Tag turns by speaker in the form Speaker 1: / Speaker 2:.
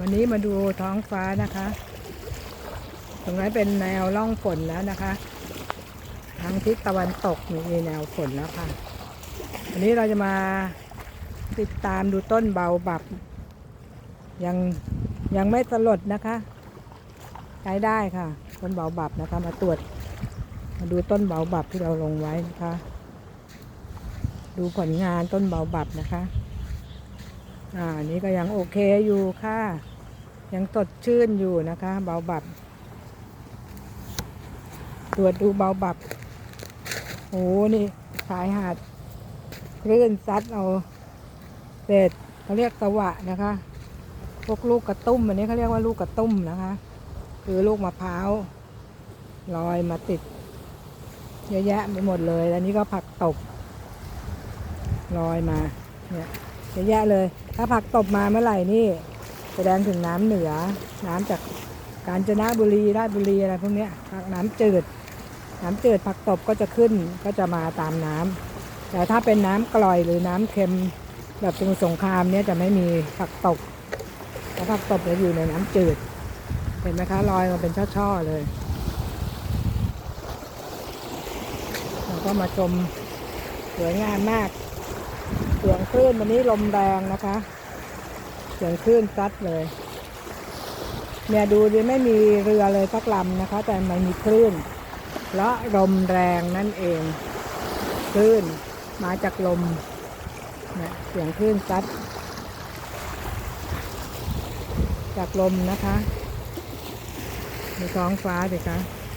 Speaker 1: วันนี้มาดูท้องฟ้านะคะ ตรงนั้นเป็นแนวร่องฝนแล้วนะคะ ทางทิศตะวันตกมีแนวฝนแล้วค่ะวันนี้เราจะมาติดตามดูต้นเบาบับ ยังยังไม่สลดนะคะ ใช้ได้ค่ะ ต้นเบาบับนะคะ มาตรวจ มาดูต้นเบาบับที่เราลงไว้นะคะ ดูผลงานต้นเบาบับนะคะ อ่าอันนี้ก็ยังโอเคอยู่ค่ะ ยังสดชื่นอยู่นะคะ เบาบับ ตรวจดูเบาบับโอ้นี่ชายหาดคลื่นซัดเอาเศษเขาเรียกตะวะนะคะ พวกลูกกระตุ้มอันนี้เขาเรียกว่าลูกกระตุ้มนะคะ คือลูกมะพร้าวลอยมาติดเยอะแยะไปหมดเลย แล้วนี่ก็ผักตบลอยมา เนี่ย เยอะแยะเลย ถ้าผักตบมาเมื่อไหร่นี่แสดงถึงน้ำเหนือ น้ำจากกาญจนบุรีราชบุรีอะไรพวกนี้ผักน้ำจืด น้ำจืดผักตบก็จะขึ้นก็จะมาตามน้ำแต่ถ้าเป็นน้ำกร่อยหรือน้ำเค็มแบบสมุทรสงครามเนี่ยจะไม่มีผักตบเพราะผักตบจะอยู่ในน้ำจืด เห็นไหมคะลอยมาเป็นช่อๆเลยเราก็มาชมสวยงามมาก เสียงคลื่นวันนี้ลมแรงนะคะ เสียงคลื่นซัดเลย เนี่ยดูดิไม่มีเรือเลยสักลำนะคะ แต่มันมีคลื่นเพราะลมแรงนั่นเอง คลื่นมาจากลมเนี่ยเสียงคลื่นซัด จากลมนะคะในท้องฟ้าสิคะ